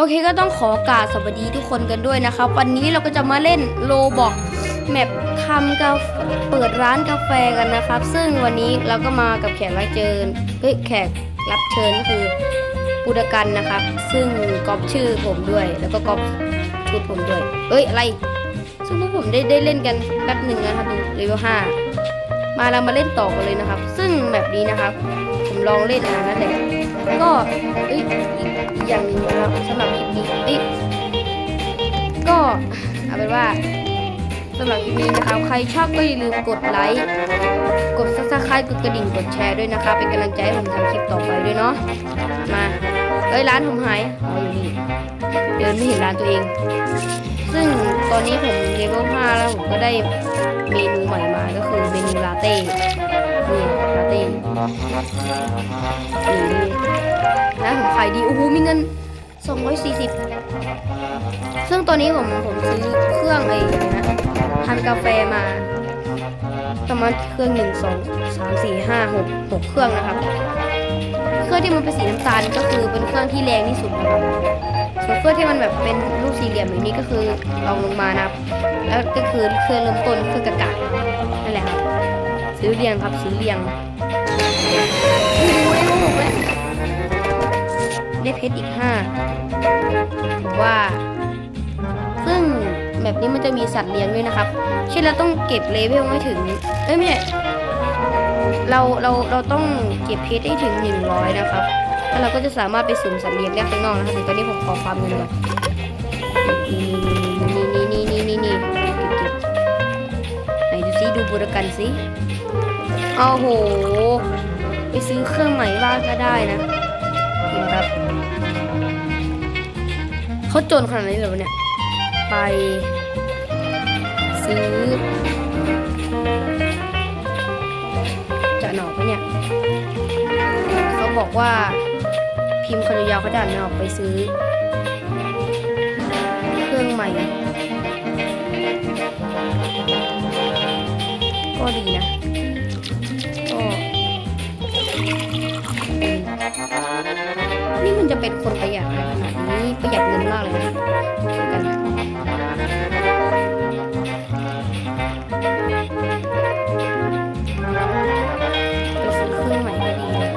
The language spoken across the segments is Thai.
โอเคก็ต้องขอกราบสวัสดีทุกคนกันด้วยนะครับ วันนี้เราก็จะมาเล่นโลบอกแมปทำกาแฟเปิดร้านกาแฟกันนะครับ ซึ่งวันนี้เราก็มากับแขกรับเชิญเฮ้ยแขกรับเชิญก็คือปุดกันนะครับ ซึ่งก๊อปชื่อผมด้วย แล้วก็ก๊อปชุดผมด้วยเอ้ยอะไร ซึ่งพวกผมได้ได้เล่นกันแป๊บหนึ่งนะครับดูเลเวลห้ามาเรามาเล่นต่อกันเลยนะครับ ซึ่งแบบนี้นะครับ ผมลองเล่นอะนั่นแหละก็เอ้ย อย่างหนึงนะครับสำหรับคลิปนี้ก็เอาเป็นว่าสำหรับคลิปนี้นะครับ ใครชอบก็อย่าลืมกดไลค์ กดซับสไครต์กดกระดิ่ง กดแชร์ด้วยนะครับเป็นกำลังใจให้ผมทำคลิปต่อไปด้วยเนาะ มาเอ้ยร้านผมหายอ๋ออยู่นี่ เดินไม่เห็นร้านตัวเอง ซึ่งตอนนี้ผมเลเวล5แล้วผมก็ได้เมนูใหม่มา ก็คือเมนูลาเต้ นี่ลาเต้ นี่ ร้าผมขายดีโอ้โหมีเงิน 240 ซึ่งตอนนี้ผมผมซื้อเครื่องไอ้นะทำกาแฟมาประมาณเครื่องหนึ่งสองสามสี่ห้าหกหกเครื่องนะครับ เครื่องที่มันเป็นสีน้ำตาลก็คือเป็นเครื่องที่แรงที่สุดนะครับส่วนเครื่องที่มันแบบเป็นรูปสี่เหลี่ยมอย่างนี้ก็คือลองลงมานะครับ แล้วก็คือเครื่องเริ่มต้นเครื่องกระกะนั่นแหละครับซื้อเรียงครับซื้อเรียงโอ้โหได้ลูกแล้วได้ เพชรอีกห้าว่า ซึ่งแบบนี้มันจะมีสัตว์เลี้ยงด้วยนะครับ เช่นเราต้องเก็บเลเวลให้ถึงเอ้ยไม่ใช่เราเราเราต้องเก็บเพชรให้ถึงหนึ่งร้อยนะครับ แล้วเราก็จะสามารถไปสุ่มสัตว์เลี้ยงได้ข้างนอกนะครับตอนนี้ผมขอความเงินก่อนนี่นี่นี่นี่นี่นี่ไหนดูซิดูบุรกันสิโอ้โห ไปซื้อเครื่องใหม่บ้างก็ได้นะ เขาจนขนาดนี้เหรอวะเนี่ย ไป ซื้อ จะหนอกปะเนี่ย เขาบอกว่าพิมพ์คำยาวเขาด่านออกไปซื้อ เครื่องใหม่ ก็ดีนะ นี่มันจะเป็นคนประหยัดอะไรขนาดนี้ประหยัดเงินมากเลยนะดูกันไปซื้อเครื่องใหม่ก็ดีนะ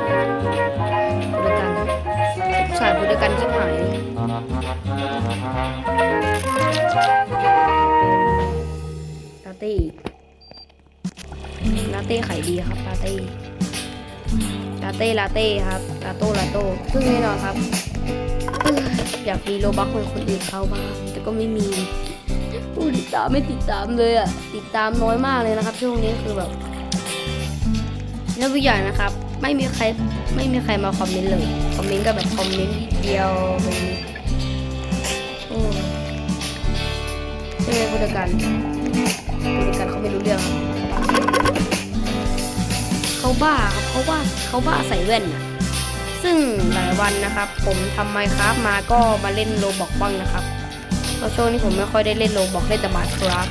บริการสายบริการที่หายลาเต้ลาเต้ขายดีครับลาเต้าเต้ลาเต้ครับลาโต้ลาโต้ซึ่งแน่นอนครับ อยากมีโลบักเหมือนคนอื่นเขาบ้างแต่ก็ไม่มีผู้ติดตามไม่ติดตามเลยอะติดตามน้อยมากเลยนะครับ ช่วงนี้คือแบบแล้วอีกอย่างนะครับ ไม่มีใครไม่มีใครมาคอมเมนต์เลยคอมเมนต์ก็แบบคอมเมนต์นิดเดียวแบบนี้โอ้ใช่ไหมผู้จัดการผู้จัดการเขาไม่รู้เรื่อง เขาบ้าครับเขาว่าเขาบ้าใส่แว่นนะซึ่งหลายวันนะครับ ผมทำไมครับมาก็มาเล่นโลบอกบ้างนะครับเพราะช่วงนี้ผมไม่ค่อยได้เล่นโลบอกเล่นแต่บาครับ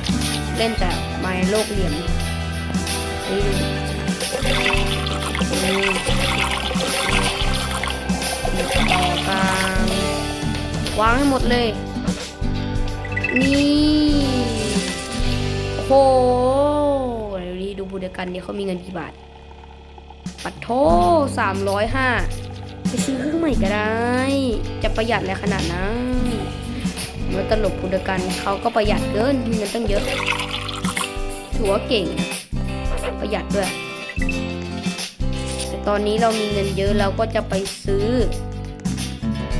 เล่นแต่ไม้โลกเหลี่ยมต่อกลางวางให้หมดเลย นี่โอ้โหเดี๋ยวนี้ดูบูเดกันเนี่ยเขามีเงินกี่บาท โทสามร้อยห้าไปซื้อเครื่องใหม่ก็ได้ จะประหยัดอะไรขนาดนั้นเมื่อตลบพุดกันเขาก็ประหยัดเกินเงินตั้งเยอะถือว่าเก่ง ประหยัดด้วยแต่ตอนนี้เรามีเงินเยอะเราก็จะไปซื้อ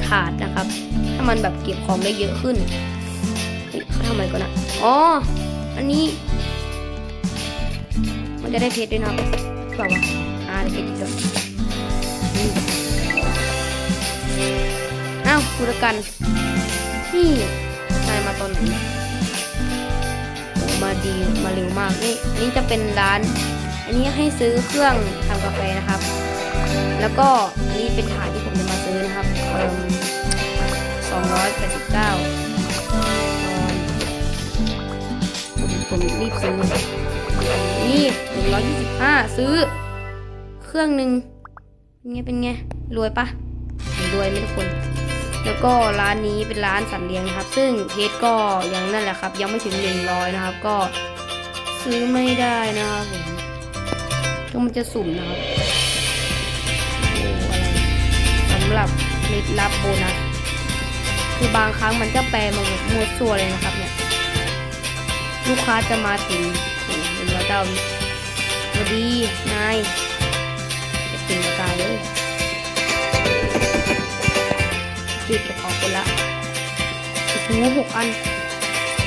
ถาดนะครับ ถ้ามันแบบเก็บของได้เยอะขึ้นเขาทำอะไรก่อนนะอ๋ออันนี้ มันจะได้เพชรด้วยนะครับเปล่า อ่าเด็กจบอ้าวคุรกันนี่นายมาตอนไหนโอ้มาดีมาเร็วมากนี่อันนี้จะเป็นร้าน อันนี้ให้ซื้อเครื่องทำกาแฟนะครับ แล้วก็อันนี้เป็นถาดที่ผมจะมาซื้อนะครับเอ่มสองร้อยแปดสิบเก้าผมผมรีบซื้อนี่หนึ่งร้อยยี่สิบห้าซื้อ เครื่องหนึ่งเป็นไงเป็นไงรวยปะรวยไหมทุกคน แล้วก็ร้านนี้เป็นร้านสัตว์เลี้ยงนะครับ ซึ่งเพชรก็ยังนั่นแหละครับ ยังไม่ถึงหนึ่งร้อยนะครับ ก็ซื้อไม่ได้นะครับผมก็มันจะสุ่มนะครับสำหรับเคล็ดลับโบนัสคือบางครั้งมันก็แปลมาแบบมั่วซั่วเลยนะครับเนี่ยลูกค้าจะมาถึงโอ้โหเป็นร้อยเก้าสวัสดีนาย จะถึงกระตายเลยจิบออกไปละโอ้โหกอัน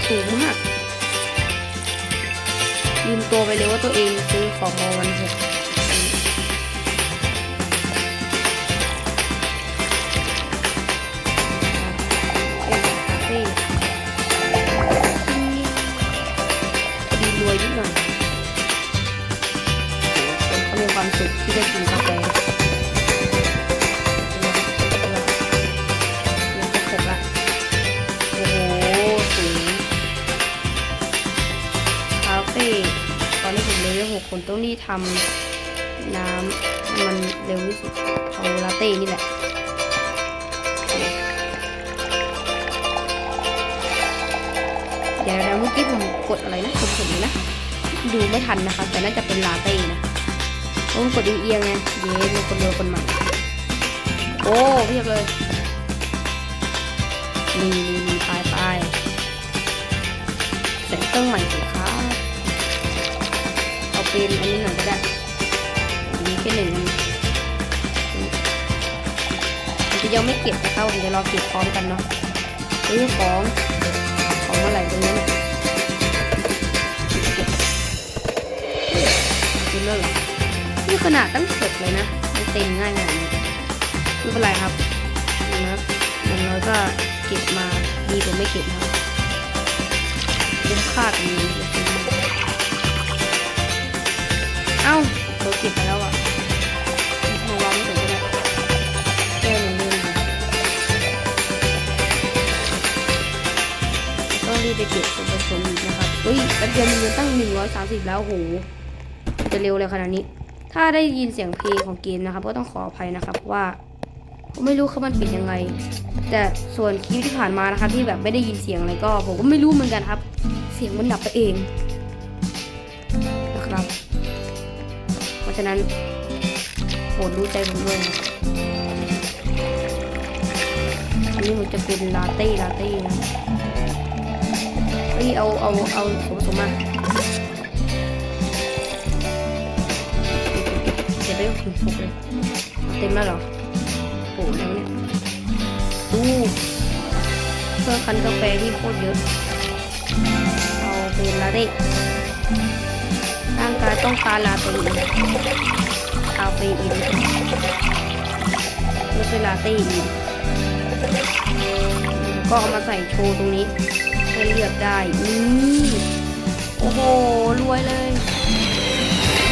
สูงมากลืมตัวไปเลยว่าตัวเองซื้อของมาวันหกดีรวยนิดหน่อย คนเขามีความสุขที่ได้กินกาแฟยังจะครบละโอ้โหสูงคาเฟ่ตอนนี้ผมเลเวลหกคนต้องรีบทำน้ำมันเร็วที่สุดเอาลาเต้นี่แหละเดี๋ยวนะเมื่อกี้ผมกดอะไรนะผมเห็นนะ ดูไม่ทันนะคะ แต่น่าจะเป็นลาเต้นะ ผมกดเอียงๆไงเย้มีคนเดียวคนใหม่ โอ้เพียบเลย นี่นี่นี่ไปไปใส่เครื่องใหม่สิครับเอาเป็นอันนี้หน่อยก็ได้อันนี้แค่หนึ่งมันจะยังไม่เก็บนะครับผมจะรอเก็บพร้อมกันเนาะเฮ้ยของของอะไรตรงนี้เนี่ยเก็บกินแล้วเหรอ นี่ขนาดตั้งเสร็จเลยนะมันเต็มง่ายขนาดนี้ไม่เป็นไรครับนี่นะครับอย่างน้อยก็เก็บมาดีกว่าไม่เก็บครับคุ้มค่าตรงนี้จะซื้อาเอ้าเราเก็บไปแล้วอะมาวางไม่ถึงก็ได้แค่หนึ่งเดือนต้องรีบไปเก็บส่วนผสมอีกนะครับเฮ้ยแป๊บเดียวมีเงินตั้งหนึ่งร้อยสามสิบแล้วโหจะเร็วเลยขนาดนี้ ถ้าได้ยินเสียงเพลงของเกมนะครับ ก็ต้องขออภัยนะครับว่าผมไม่รู้เขามันเป็นยังไง แต่ส่วนคลิปที่ผ่านมานะครับ ที่แบบไม่ได้ยินเสียงอะไรก็ ผมก็ไม่รู้เหมือนกันครับ เสียงมันดับไปเองนะครับ เพราะฉะนั้นโปรดรู้ใจผมด้วยนะอันนี้มันจะเป็นลาเต้ลาเต้นะเฮ้ยเอาเอาเอาส่วนผสมมา เก็บไปถึงหกเลย เต็มแล้วเหรอโอ้โหแล้วเนี่ยดูเครื่องคั้นกาแฟที่โคตรเยอะ เอาเป็นลาเต้ร่างกายต้องการลาเต้อินคาเฟอีนไม่ใช่ลาเต้อินก็เอามาใส่โชว์ตรงนี้ให้เลือกได้นี่โอ้โห รวยเลย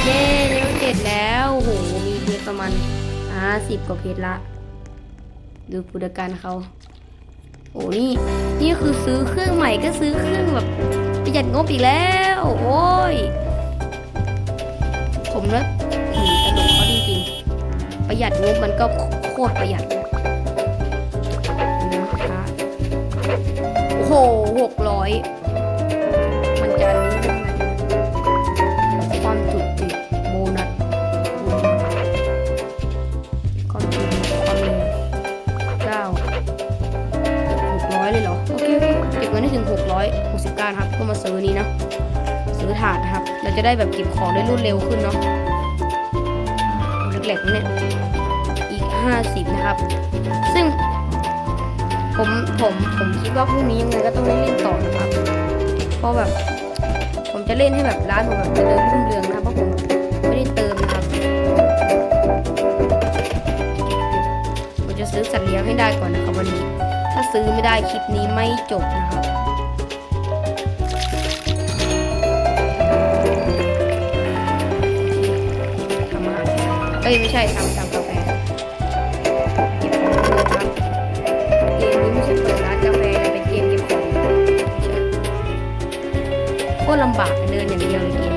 เย้เลเวลเจ็ดแล้วโหมีเพชรประมาณอ่าสิบกว่าเพชรละ ดูพุทธการเขาโอ้นี่นี่คือซื้อเครื่องใหม่ก็ซื้อเครื่องแบบประหยัดงบอีกแล้ว โอ้ย ผมนะอืมตลกเขาจริงๆ ประหยัดงบมันก็โคตรประหยัดนะคะโอ้โหหกร้อย 669ครับเพื่อมาซื้อนี้นะซื้อถาดครับ เราจะได้แบบเก็บของได้รวดเร็วขึ้นเนาะแหลกๆเนี่ยอีก 50 นะครับ ซึ่งผมผมผมคิดว่าพรุ่งนี้ยังไงก็ต้องได้เล่นต่อนะครับ เพราะแบบ ผมจะเล่นให้แบบร้านผมแบบเดินรุ่งเรืองนะเพราะผมไม่ได้เติมนะครับผมจะซื้อสัตว์เลี้ยงให้ได้ก่อนนะครับวันนี้ ถ้าซื้อไม่ได้คลิปนี้ไม่จบนะครับ อ้ยไม่ใช่ทำทำกาแฟเก็บของเพื่อนครับเกมนี้ไม่ใช่เปิดร้านกาแฟแต่เป็นเกมเก็บของใช่โคตรลำบากเดินอย่างเดียวเลยเกม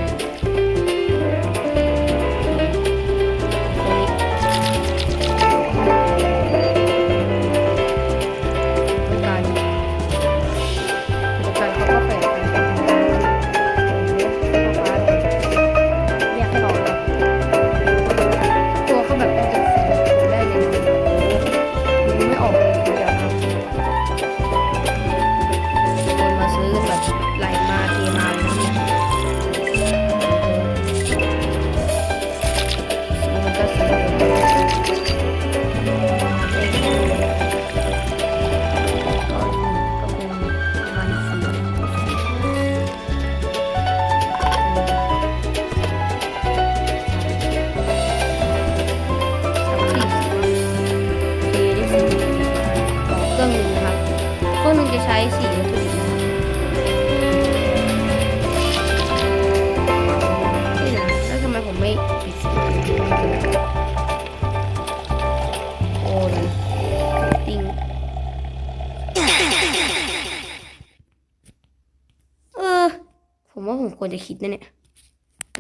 ควรจะคิดนะเนี่ย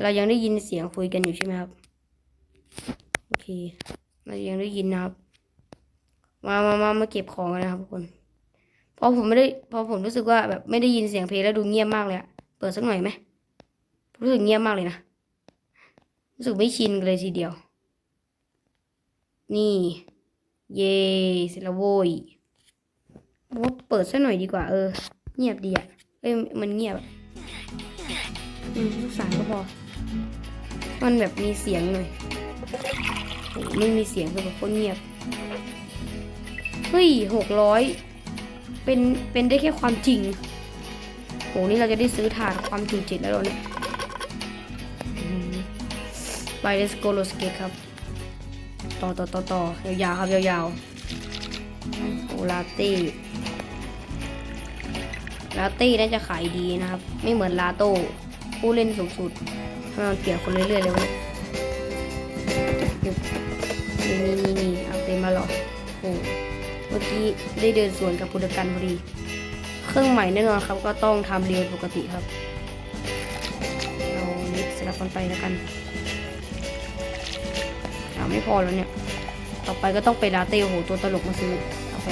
เรายังได้ยินเสียงคุยกันอยู่ใช่ไหมครับ โอเค เรายังได้ยินนะครับ มามามามาเก็บของกันนะครับทุกคน พอผมไม่ได้ พอผมรู้สึกว่าแบบไม่ได้ยินเสียงเพลงแล้วดูเงียบมากเลยอะเปิดสักหน่อยไหมรู้สึกเงียบมากเลยนะ รู้สึกไม่ชินเลยทีเดียว นี่ เย่เสร็จแล้วโว้ยว่าเปิดสักหน่อยดีกว่าเออ เงียบดีอะเอ้ยมันเงียบ อืมลูกสายก็พอ มันแบบมีเสียงหน่อยโอ้ไม่มีเสียงคือแบบโคตรเงียบ เฮ้ยหกร้อยเป็นเป็นได้แค่ความจริงโหนี่เราจะได้ซื้อถาดความจุจิตแล้วเรอเนี่ยไป let's go let's get ครับ ต่อต่อต่อต่อยาวๆครับยาวๆโอลาเต้ลาเต้น่าจะขายดีนะครับ ไม่เหมือนลาโต้ ผู้เล่นสูงสุดทำไมมันเปลี่ยนคนเรื่อยๆเลยวะเนี่ยนี่นี่นี่เอาเต็มมาหรอโอ้เมื่อกี้ได้เดินสวนกับพุทธกันพอดี เครื่องใหม่แน่นอนครับก็ต้องทำเรียนปกติครับ เรามิกซ์สลับกันไปแล้วกันอาไม่พอแล้วเนี่ย ต่อไปก็ต้องไปลาเต้โหตัวตลกมาซื้อกาแฟ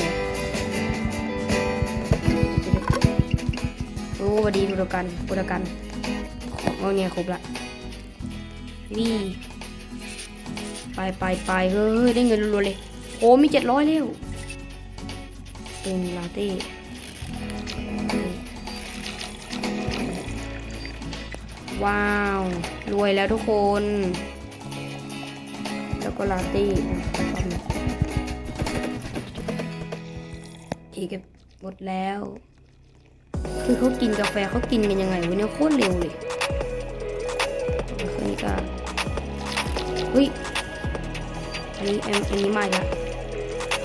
โอ้วัสดีบุรกันบุรกัน งเอาเนี่ยครบละนี่ไปไปไปเฮ้ยได้เงินรัวๆเลยโอ้มีเจ็ดร้อยแล้วเป็นลาเต้ว้าว รวยแล้วทุกคน แล้วก็ลาเต้เอกหมดแล้ว คือเขากินกาแฟเขากินกันยังไงวะเนี่ยโคตรเร็วเลย เฮ้ยอันนี้อันอันนี้มาอีกแล้ว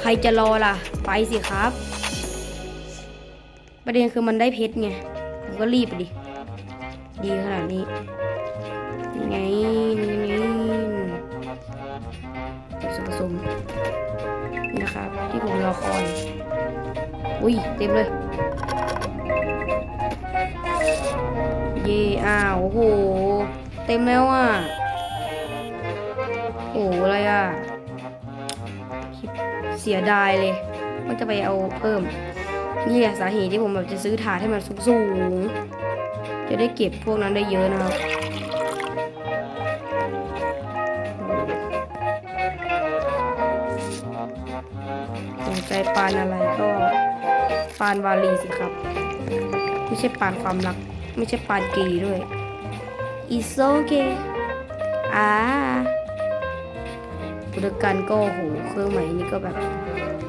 ใครจะรอล่ะ ไปสิครับ ประเด็นคือมันได้เพชรไงผมก็รีบไปดิ ดีขนาดนี้ยังไงยังไงเก็บส่วนผสมนี่นะครับ ที่ผมรอคอย อุ้ย เต็มเลย เย่อ้าวโอ้โห เต็มแล้วอะ โอ้โหอะไรอะเสียดายเลยว่าจะไปเอาเพิ่ม นี่แหละสาเหตุที่ผมแบบจะซื้อถาดให้มันสูงๆ จะได้เก็บพวกนั้นได้เยอะนะครับสนใจปานอะไรก็ปานวาลีสิครับ ไม่ใช่ปานความรัก ไม่ใช่ปานเกย์ด้วย It's okay อ่า บุรกันก็โหเครื่องใหม่นี่ก็แบบ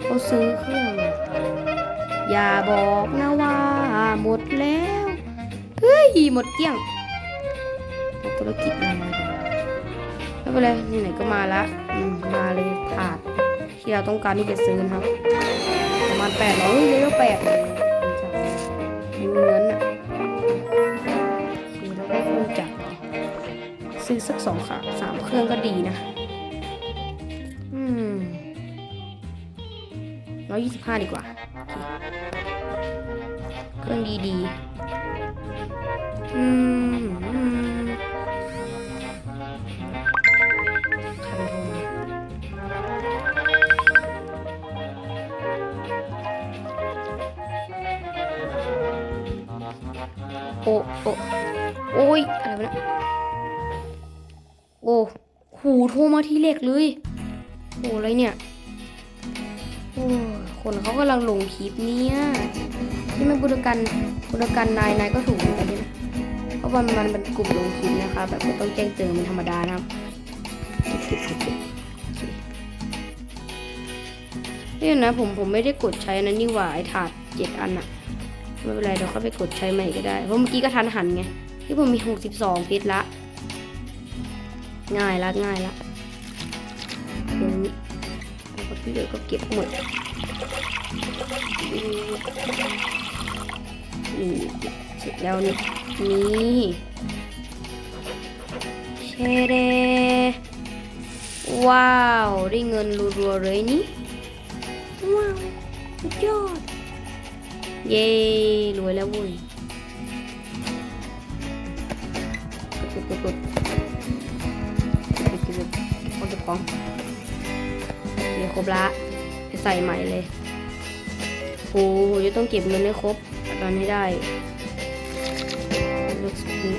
เขาซื้อเครื่อง อย่าบอกนะว่าหมดแล้ว เฮ้ย หมดเกลี้ยงธุรกิจอะไรไม่เป็นไรไหนๆก็มาละมมาเลยถาดที่เราต้องการที่จะซื้อนะครับ ประมาณแปดร้อยเยอะแปดเงินอะคือแล้วก็เคงจักซื้อสักสองค่ะสามเครื่องก็ดีนะ อยยี่สิบห้าดีกว่า เคเครื่องดีดีๆอืมโทรมาโอ้โอ้โอ้ยอะไรวะเนี่ยโอ้หูโทรมาที่เล็กเลยำลังลงคลิปเนี่ยที่มันบุรกันบุรกันนายนายก็ถูกเหมือนกันใช่ไหมเพราะวันมันเป็นกลุ่มลงคลิปนะคะ แบบไม่ต้องแจ้งเตือนเป็นธรรมดานะครับนี่นะผมผมไม่ได้กดใช้นะนี่หว่าไอ้ถาดเจ็ดอันอะไม่เป็นไรเดี๋ยวเข้าไปกดใช้ใหม่ก็ได้ เพราะเมื่อกี้ก็ทันหันไงที่ผมมี62เพชรละ ง่ายละง่ายละเป็นแล้วก็ที่เหลือก็เก็บหมด นี่เสร็จแล้วนี่นี่เชเดว้าว ได้เงินรัวๆเลยนี่ ว้าวสุดยอด เย้รวยแล้วเวุ้ยกดกดกดกดเก็บเก็บเอาเก็บของเดี๋ยวครบละไปใส่ใหม่เลย โอ้โหจะต้องเก็บเงินให้ครบตอนให้ได้เลือกสกี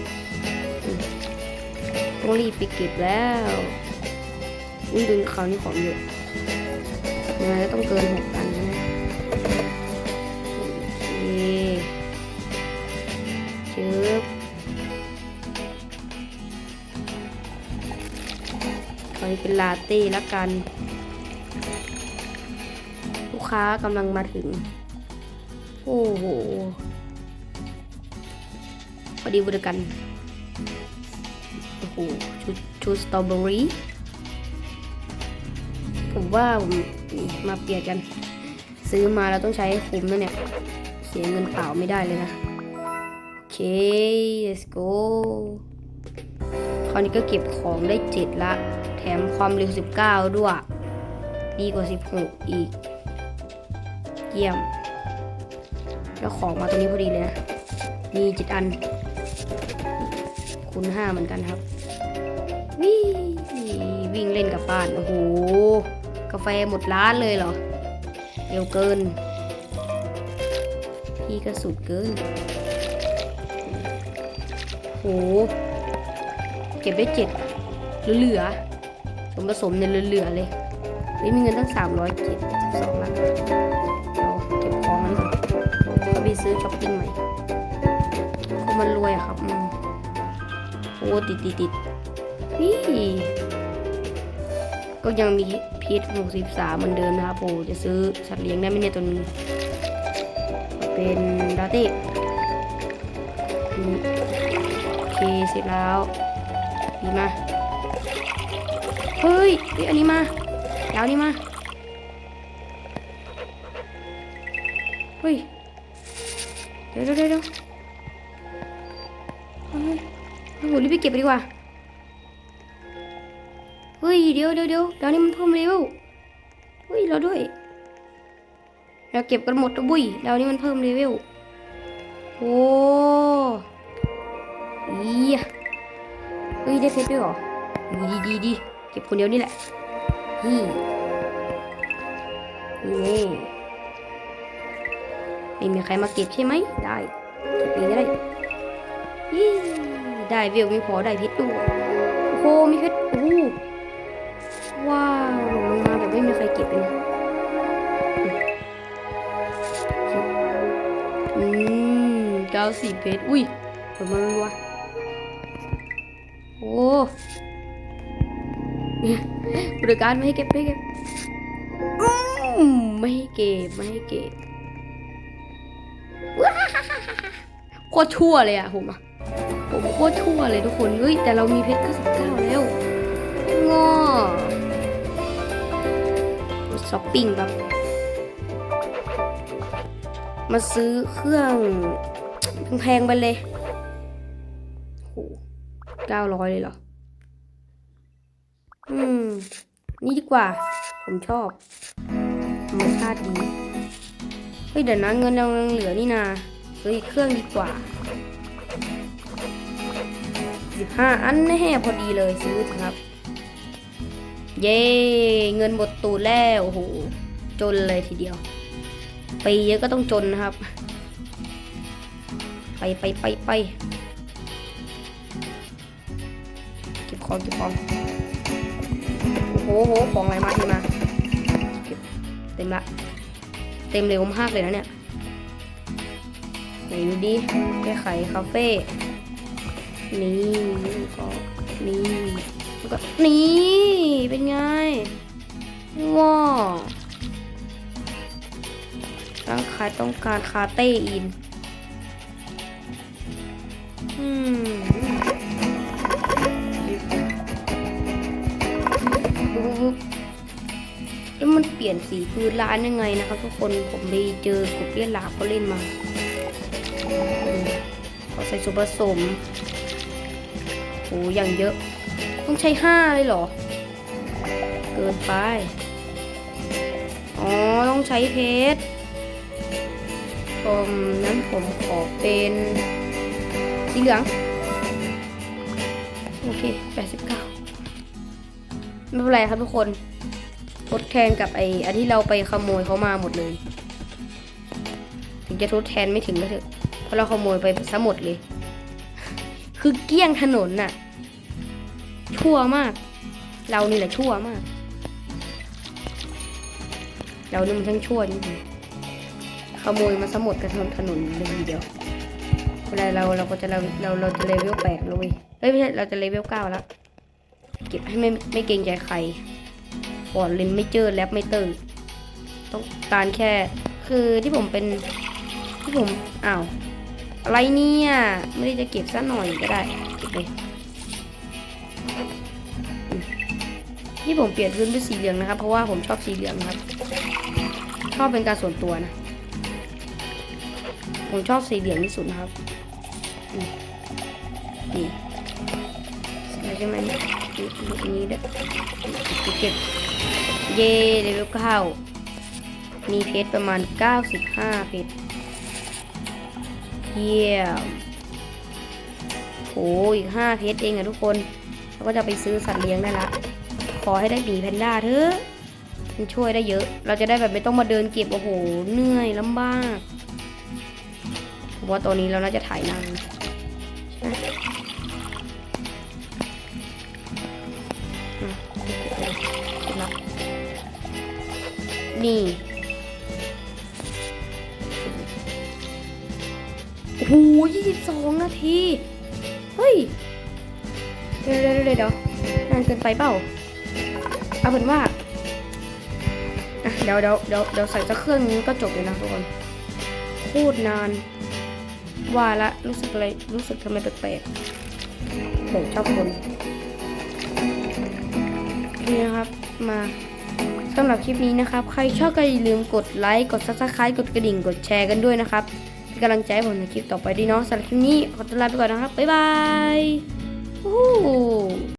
ต้องรีบไปเก็บแล้วอุ้ยดึงเขาวนี่ของเยอะยังไงก็ต้องเกินหกตันนะโอเคชึบขอให้เป็นลาเต้ละกัน ลูกค้ากำลังมาถึง อ้โหพอดีบริกัน โอ้โหชุดชุดสตรอเบอรี่ ผมว่าผมมาเปลี่ยนกัน ซื้อมาแล้วต้องใช้ให้คุ้มนะเนี่ย เสียเงินเปล่าไม่ได้เลยนะ โอเค let's go คราวนี้ก็เก็บของได้ 7 ละ แถมความเร็ว 19 ด้วย ดีกว่า 16 อีก เยี่ยม แล้วของมาตรงนี้พอดีเลยนะมีจ็ดอันคูณ5เหมือนกันครับ วิ่งวิ่งเล่นกับบ้าน โอ้โห กาแฟหมดร้านเลยเหรอเร็วเกิน พี่ก็สุดเกิน โห เก็บได้เจ็ดเหลือๆสมผสมเนี่ยเหลือๆเลยนี่มีเงินตั้ง372ล้านเจ็ดี๋ยวเก็ ซื้อช้อปปิ้งใหม่ก็มันรวยอะครับอืมโอ้ติดติดติดนี่ก็ยังมีพีท63เหมือนเดิมนะครับโอ้จะซื้อสัตว์เลี้ยงได้ไหมเนี่ยตัวนี้เป็นดาเต้โอเคเสร็จแล้วดีมาเฮ้ยเฮ้ยอันนี้มาแล้วนี่มา เดี๋ยวเดี๋ยวเดี๋ยวเฮ้ยโอ้โหรีบไปเก็บไปดีกว่า เฮ้ย เดี๋ยวเดี๋ยวเดี๋ยวดาวนี้มันเพิ่มเร็วเฮ้ยเราด้วย เราเก็บกันหมดแล้วบุ้ยดาวนี้มันเพิ่มเลเวล โอ้อีเฮ้ยได้เพชรด้วยเหรอดีดีดีดีเก็บคนเดียวนี่แหละนี่นี่ ไม่มีใครมาเก็บใช่ไหมได้เก็บเองก็ได้ยี่ได้เวลไม่พอได้เพชรด้วยโอ้โหมีเพชรโอ้ว้าวหล่นลงมาแบบไม่มีใครเก็บเลยอืมเก้าสิบเพชรอุ้ยผลมันรัวโอ้บริการไม่ให้เก็บไม่ให้เก็บอืมไม่ให้เก็บไม่ให้เก็บ โคตรชั่วเลยอะผมอะผมโคตรชั่วเลยทุกคน เฮ้ย แต่เรามีเพชรแค่สิบเก้าแล้วงอช้อปปิ้งครับ มาซื้อเครื่องแพงๆไปเลยโหเก้าร้อยเลยเหรอ อืม นี่ดีกว่า ผมชอบธรรมชาติดี เฮ้ย เดี๋ยวนะเงินเรายังเหลือนี่นา ซื้ออีกเครื่องดีกว่าสิบห้าอันแน่พอดีเลยซื้อครับ เย้เงินหมดตูดแล้วโอ้โหจนเลยทีเดียว ไปเยอะก็ต้องจนนะครับ ไปไปไปไปเก็บของเก็บของโอ้โหโหของอะไรมาทีมาเก็บเต็มละ เต็มเร็วมากเลยนะเนี่ย ไหนดูดิแก้ไขคาเฟ่นี่ก็นี่แล้วก็นี่เป็นไงว้าวร่างกายต้องการคาเต้อินอืมแล้วมันเปลี่ยนสีพื้นร้านยังไงนะครับทุกคนผมไปเจอกบเลี้ยนลาเขาเล่นมา ใส่ส่วนผสมโอ้อย่างเยอะ ต้องใช้ห้าเลยเหรอ เกินไป อ๋อ ต้องใช้เพชรผมนั้นผมขอเป็นสีเหลือง โอเค 89 ไม่เป็นไรครับทุกคนทดแทนกับไอ้อันที่เราไปขโมยเขามาหมดเลย ถึงจะทดแทนไม่ถึงก็เถอะ เพราะเราขโมยไปซะหมดเลย คือเกลี้ยงถนนน่ะ ชั่วมาก เรานี่แหละชั่วมาก เรานี่มันช่างชั่วจริงๆขโมยมาซะหมดกับถนนถนนเลยทีเดียวเวลาเราเราก็จะเราเราเราจะเลเวลแปดแล้วเว้ยเฮ้ยไม่ใช่เราจะเลเวลเก้าแล้วเก็บให้ไม่ไม่เกรงใจใครฟอนเลนไม่เจอแรปไม่เตอร์ต้องการแค่ คือที่ผมเป็นที่ผมอ้าว อะไรเนี่ย ไม่ได้จะเก็บซะหน่อยก็ได้เก็บเลยที่ผมเปลี่ยนพื้นเป็นสีเหลืองนะครับ เพราะว่าผมชอบสีเหลืองครับ ชอบเป็นการส่วนตัวนะ ผมชอบสีเหลืองที่สุดนะครับนี่ใช่ไหมนี่นนี้ด้วยเก็บเย่เลเวลเก้ามีเพชรประมาณ 95เพชร เยี่ยมโอ้อีก5เพชรเองอะทุกคนเราก็จะไปซื้อสัตว์เลี้ยงได้ละ ขอให้ได้หมีแพนด้าเถอะมันช่วยได้เยอะ เราจะได้แบบไม่ต้องมาเดินเก็บโอ้โหเหนื่อยลำบากผมว่าตัวนี้เราน่าจะถ่ายนานใช่ไหมนี่ หยี่สิบสองนาที เฮ้ยเดี๋ยวเดี๋ยวเดี๋ยวเดี๋ยวนานเกินไปเปล่า เอาเป็นว่าอะเดี๋ยวเดี๋ยวเดี๋ยวเดี๋ยวใส่สักเครื่องนี้ก็จบเลยนะทุกคนพูดนาน ว่าละ รู้สึกอะไร รู้สึกทำไมแปลกๆผมชอบคนนี่นะครับ มาสำหรับคลิปนี้นะครับ ใครชอบก็อย่าลืมกดไลค์ กด subscribe กดกระดิ่ง กดแชร์กันด้วยนะครับเป็น กำลังใจผมในคลิปต่อไปดีเนาะสำหรับคลิปนี้ขอตัวลาไปก่อนนะครับบ๊ายบาย